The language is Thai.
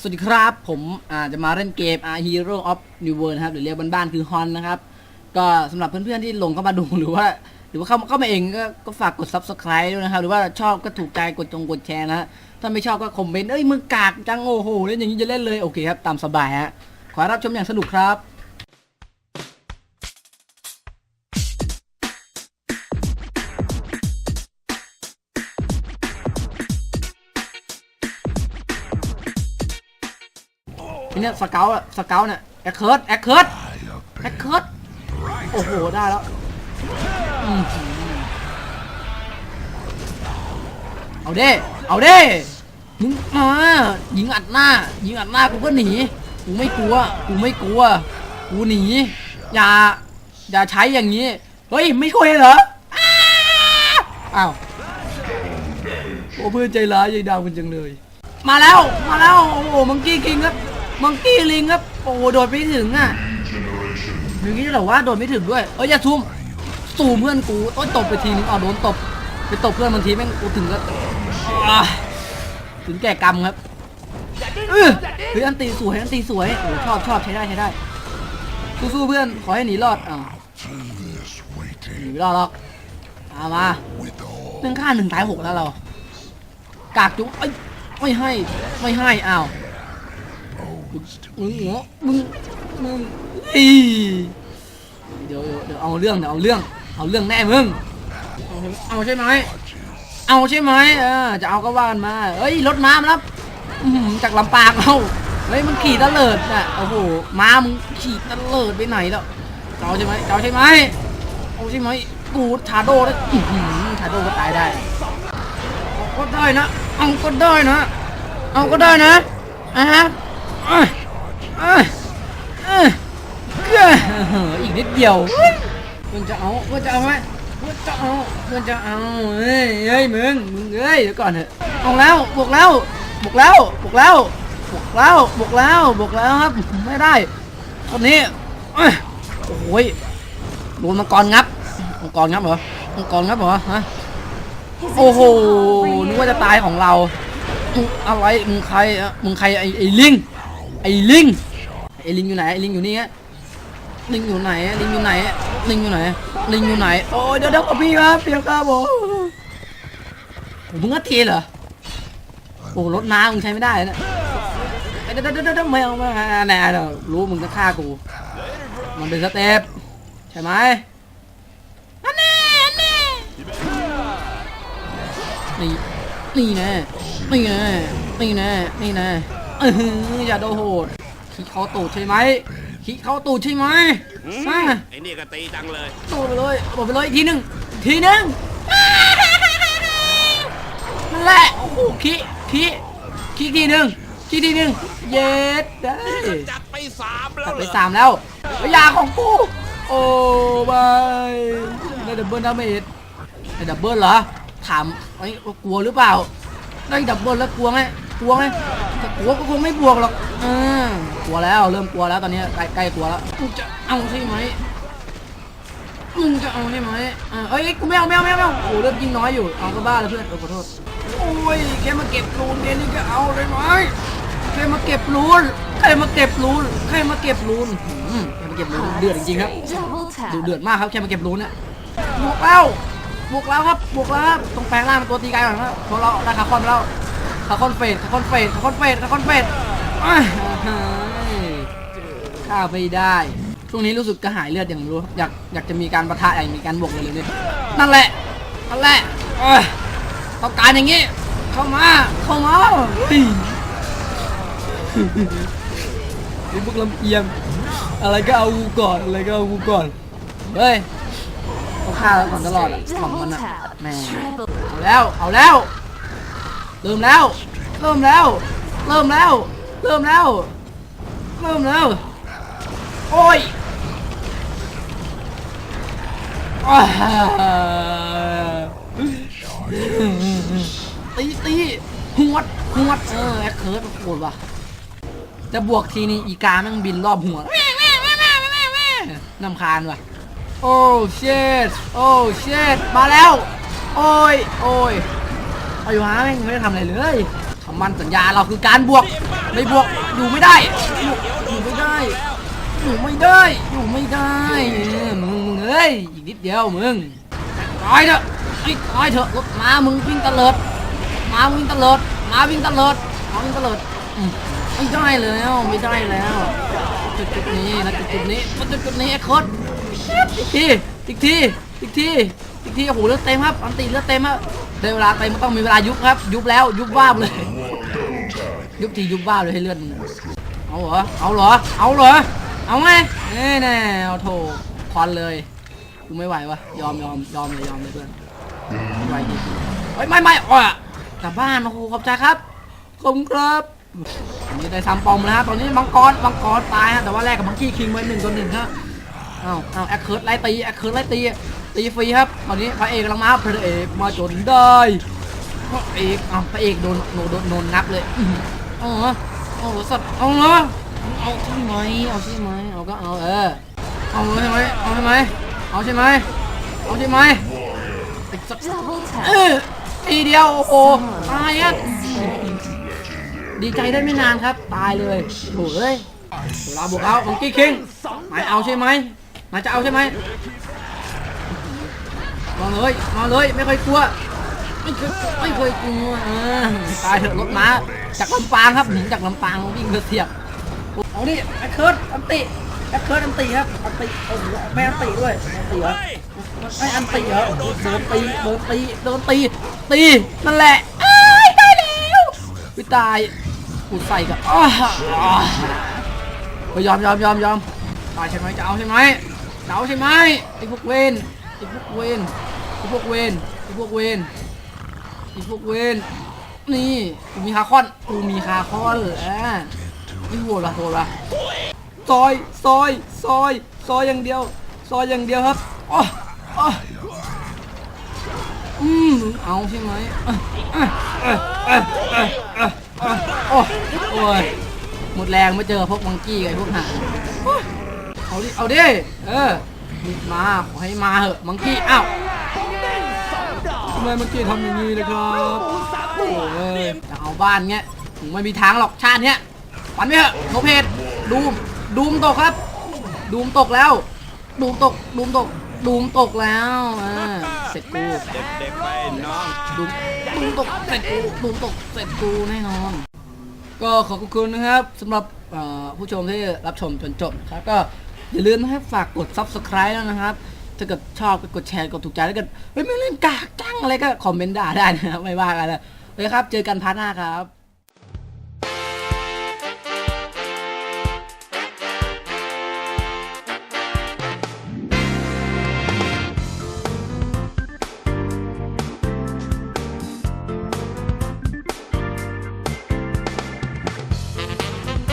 สวัสดีครับ ผมจะมาเล่นเกม R Hero of New World นะครับ หรือเรียกบ้านๆคือฮอนนะครับ ก็สำหรับเพื่อนๆที่ลงเข้ามาดูหรือว่า หรือว่าเข้าเข้ามาเองก็ก็ฝากกด Subscribe ด้วยนะครับ หรือว่าชอบก็ถูกใจกดจงกดแชร์นะฮะถ้าไม่ชอบก็คอมเมนต์เอ้ยมึงกากจังโอ้โหเล่นอย่างนี้จะเล่นเลยโอเคครับตามสบายฮะขอรับชมอย่างสนุกครับ เนี้ยสเกลสเกลเนี่ยแอคเคิร์ดแอคเคิร์ดแอคเคิร์ดโอ้โห ได้แล้ว เอาเด้ เอาเด้ มึงมายิงอัดหน้า ยิงอัดหน้ากูก็หนี กูไม่กลัว กูไม่กลัว กูหนี อย่า อย่าใช้อย่างนี้ เฮ้ย ไม่คุยเหรอ อ้าว โอ้เพื่อนใจร้ายใจดำกันจังเลย มาแล้ว มาแล้ว โอ้โหมังกี้คิงครับ มังกี้ลิงครับโอ้โหโดดไม่ถึงอะอย่างนี้เหรอว่าโดดไม่ถึงด้วยเอ้ยอย่าซูมซูมเพื่อนกูโอ้ยตบไปทีนึงเอาโดนตบไปตบเพื่อนบางทีแม่งกูถึงก็ถึงแก่กรรมครับเออเฮ้ยอันตีสวยอันตีสวยโอ้ชอบชอบใช้ได้ใช้ได้สู้ๆเพื่อนขอให้หนีรอดอ้าหนีไม่รอดหรอกเอามาหนึ่งฆ่าหนึ่งตายหกแล้วเรา กากจุ๊บไม่ให้ไม่ให้อ้าว มึงเหรอมึงมึงเดี๋ยวเดี๋ยวเดี๋ยวเอาเรื่องเดี๋ยวเอาเรื่องเอาเรื่องแน่มึงเอาใช่ไหมเอาใช่ไหมเออจะเอาก็ว่ากันมาเอ้ยรถม้ามาแล้วจากลำปางเอาเฮ้ยมันขี่ตะเลิดน่ะโอ้โหม้ามึงขี่ตะเลิดไปไหนแล้วเจะเอาใช่ไหมเจะเอาใช่ไหมเอาใช่ไหมกูชาโดแล้วอื้อหือชาโดก็ตายได้ก็ได้นะเอาก็ได้นะเอาก็ได้นะอะฮะ อ้ยเอ้ยเอ้ยเอ้ยอีกนิดเดียวเพื่อนจะเอาเพื่อนจะเอาไหมเพื่อนจะเอาเพื่อนจะเอาเฮ้ยเฮ้ยมึงมึงเอ้ยเดี๋ยวก่อนเถอะเอาแล้วบวกแล้วบวกแล้วบวกแล้วบวกแล้วบวกแล้วบวกแล้วครับไม่ได้ตอนนี้โอ้ยโดนมังกรงับมังกรงับเหรอมังกรงับเหรอฮะโอ้โหนึกว่าจะตายของเราอะไรมึงใครมึงใครไอ้ไอ้ลิง ไอ้ลิงไอ้ลิงอยู่ไหนไอ้ลิงอยู่นี่ฮะลิงอยู่ไหนลิงอยู่ไหนลิงอยู่ไหนลิงอยู่ไหนโอ้ยเดี๋ยวเดี๋ยวพี่ครับเดี๋ยวครับผมมึงก็ทีเหรอโอ้รถน้ำมึงใช้ไม่ได้นะเดี๋ยวเดี๋ยวเดี๋ยวไม่เอาไม่เอาแน่เดี๋ยวรู้มึงจะฆ่ากูมันเป็นสเต็ปใช่ไหมอันแน่อันแน่นี่นี่น่นี่น่นี่น่นี่น่เอออย่าโดนโหดขี้เข้าตูดใช่ไหมขี้เข้าตูดใช่ไหมมาไอ้นี่ก็ตีจังเลยตูดไปเลยโดดไปเลยอีกทีหนึ่งทีหนึ่งนั่นแหละโอ้โหขี้ขี้ขี้ทีหนึ่งขี้ทีหนึ่งเย็ดได้จัดไปสามแล้ตัวดเหไปรอสามแล้วยาของกูโอ้บายได้ดับเบิลดาเมจได้ดับเบิลเหรอถามไอ้ยกลัวหรือเปล่าได้ดับเบิลแล้วกลัวไหมกลัวไหมถ้า กลัวก็คงไม่บวกหรอกอืมกลัวแล้วเริ่มกลัวแล้วตอนนี้ใกล้ใกล้กลัวแล้วมึงจะเอาใช่ไหมมึงจะเอาใช่ไหมอ่าเอ้ยกูไม่เอาไม่เอาไม่เอาไม่เอาโอ้เริ่มยิงน้อยอยู่เอาก็บ้าแล้วเพื่อนเออขอโทษโอ้ยแค่มาเก็บรูนเดยนี่ก็เอาเลยไหมแค่มาเก็บรูนใครมาเก็บรูนใครมาเก็บรูนอืมใครมาเก็บรูนเดือดจริงๆครับดูเดือดมากครับแค่มาเก็บรูนเนี่ยบวกแล้วบวกแล้วครับบวกแล้วครับตรงแปลงร่างเป็นตัวตีไกลก่อนครับพวเราได้คาคอนแล้ว คาคอนเฟดคาคอนเฟดคาคอนเฟดคาคอนเฟดอ้าไม่ได้ช่วงนี้รู้สึกกระหายเลือดอย่างรู้อยากอยากจะมีการประทะอยากมีการบวกเลยเลยนั่นแหละนั่นแหละเอ้ยต้องการอย่างงี้ เข้ามาเข้ามาไอ้พวกลำเอียงอะไรก็เอากูก่อนอะไรก็เอากูก่อนเฮ้ยต้องฆ่าแล้วก่อนตลอดอะของมัน Double อะแม่เอาแล้วเอาแล้ว เริ่มแล้ว เริ่มแล้ว เริ่มแล้ว เริ่มแล้ว เริ่มแล้ว โอ้ยตีตีหวดหวดเออแอคเคิร์ดโหดว่ะจะบวกทีนี้อีกาแม่งบินรอบหัวน้ำคาญว่ะ โอ้เชดโอ้เชดมาแล้ว โอ้ย โอ้ย อายุฮะแม่งไม่ได้ทำอะไรเลยคำมั่นสัญญาเราคือการบวกไม่บวกอยู่ไม่ได้อยู่ไม่ได้ อยู่ไม่ได้ อยู่ไม่ได้มึงเอ้ยอีกนิดเดียวมึงตายเถอะไอ้ตายเถอะรถมามึงวิ่งตะเลิดมาวิ่งตะเลิดมาวิ่งตะเลิดมาวิ่งตะเลิดอืมไม่ได้แล้วไม่ได้แล้วจุดจุดนี้นะจุดจุดนี้จุดจุดนี้ไอ้โคตรอีกทีอีกทีอีกทีอีกทีโอ้โหเลือดเต็มครับอันตีเลือดเต็มครับ ได้เวลาเต็มมันต้องมีเวลายุบครับ ยุบแล้วยุบว่าบเลย ยุบทียุบว่าบเลยให้เลือดมึงอะเอาเหรอเอาเหรอเอาเหรอเอาไงเน่แน่เอาโถควันเลยกูไม่ไหววะยอมยอมยอมเลยยอมเลยเพื่อนไม่ไหวจริงเฮ้ยไม่ไม่อะกลับบ้านโอ้โหขอบใจครับขอบคุณครับนี่ได้ซ้ำปอมแล้วฮะตอนนี้มังกรมังกรตายฮะแต่ว่าแลกกับมังกี้คิงไปหนึ่งต่อหนึ่งฮะเอาเอาแอคเคิร์ดไล่ตีแอคเคิร์ดไล่ตี ตีฟรีครับ ตอนนี้พระเอกกำลังมาพระเอกมาจนได้พระเอกเอาพระเอกโดนโดนโดนโดนงับเลยอ๋อเอาสัตว์เอาเหรอเอาใช่ไหมเอาใช่ไหมเอาก็เอาเออเอาใช่ไหมเอาใช่ไหมเอาใช่ไหมเอาใช่ไหมไอ้สัตว์เออทีเดียวโอ้โหตายอะดีใจได้ไม่นานครับ ตายเลยโถ่เอ้ยเวลาบุกเอาของกี้คิงนายเอาใช่ไหมนายจะเอาใช่ไหม มาเลยมาเลยไม่เคยกลัวไม่เคยไม่เคยกลัวเออตายเถอะรถม้าจากลำปางครับหนีจากลำปางวิ่งเรือเทียบเอาดิแอคเคิร์ดอันติแอคเคิร์ดอันติครับอันติโอ้โหแม่อันติด้วยอันติเหรอไอ้อันตีเหรอโดนตีโดนตีโดนตีตีนั่นแหละอ้ยได้แล้ววิตายกูใส่กับอ้อยอมยอมยอมยอมตายใช่ไหมจะเอาใช่ไหมจะเอาใช่ไหมไอ้พวกเวน อ้พวกเวนไอ้พวกเวนไอ้พวกเวนไอ้พวกเวนนี่กูมีคาคอนกูมีคาคอนอ่านี่โหดละโหดละซอยซอยซอยซอยอย่างเดียว ซอยอย่างเดียวครับอ๋ออ๋ออืมเอาใช่ไหมอะอะอะอะอะอะอะโอ้โอ้ยหมดแรงไม่เจอพวกมังกี้ไอ้พวกหาเอาดิ เอาดิ เออ นี่มาขอให้มาเหอะมังกี้อ้าวทำไมมังกี้ทำอย่างนี้นะครับโอ้ยจะเอาบ้านเงี้ยถึงไม่มีทางหรอกชาติเนี้ยปันไปเถอะโนเพจดูมดูมตกครับ ดูมตกแล้ว ดูมตกดูมตกดูมตกแล้วอ่าเสร็จกูเด็กๆไปน้องดูดูตกเสร็จกูดูตกเสร็จกูแน่นอน ก็ขอบคุณนะครับสำหรับเอ่อผู้ชมที่รับชมจนจบนะครับก็ อย่าลืมนะครับฝากกด subscribe แล้วนะครับ ถ้าเกิดชอบก็กดแชร์กดถูกใจถ้าเกิดเฮ้ยไม่เล่นกากจังอะไรก็คอมเมนต์ด่าได้นะครับไม่ว่ากันเลยเลยครับ เจอกันพาร์ทหน้าครับ